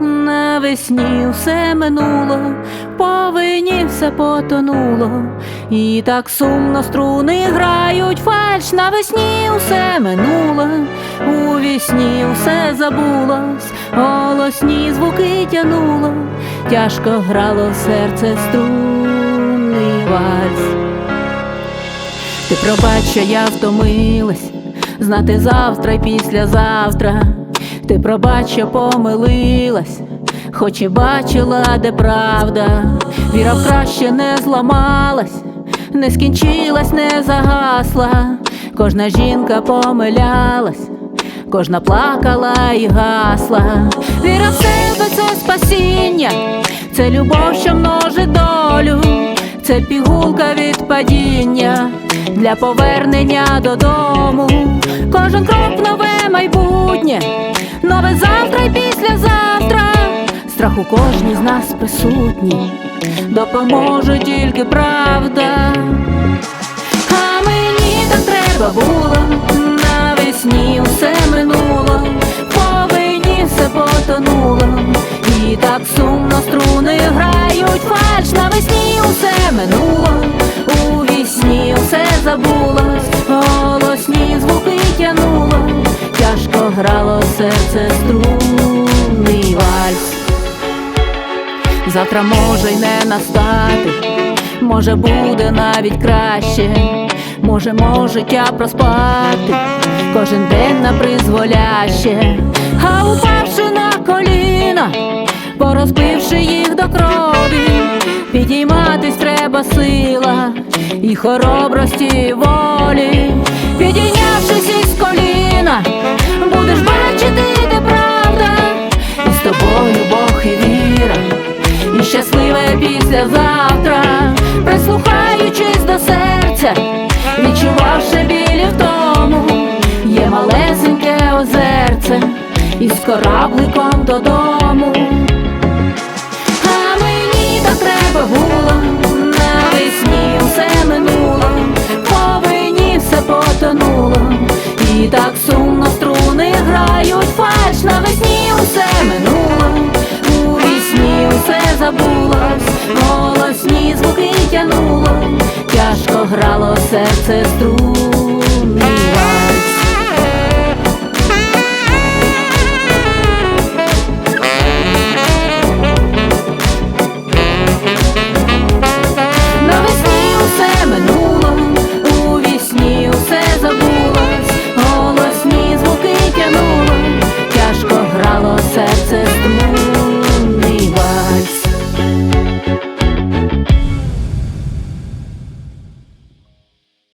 навесні все минуло, по вині все потонуло, і так сумно струни грають фальш навесні усе минуло, у вісні усе забулось, голосні звуки тянуло, тяжко грало серце струнний вальс. Ти пробач, що я втомилась, знати завтра й післязавтра. Ти пробач, що помилилась, хоч і бачила, де правда. Віра в краще не зламалась, не скінчилась, не загасла. Кожна жінка помилялась, кожна плакала і гасла. Віра в себе це спасіння, це любов, що множить долю, це пігулка від падіння для повернення додому. Кожен крок нове майбутнє, нове завтра й післязавтра. Страх у кожній з нас присутній, допоможе тільки правда. А мені так треба було, навесні усе минуло, по вині все потонуло, і так сумно струни грають. Фальш, навесні усе минуло, у вісні усе забулось, грало серце струнний вальс. Завтра може й не настати, може буде навіть краще, можемо життя проспати, кожен день на призволяще, а упавши на коліна, порозбивши їх до крові, підійматись треба сила і хоробрості волі, післязавтра, прислухаючись до серця, відчувавши білі в тому, є малесеньке озерце із корабликом додому. А мені так треба було, навесні все минуло, по вині все потонуло, і так сумно грало серце струн.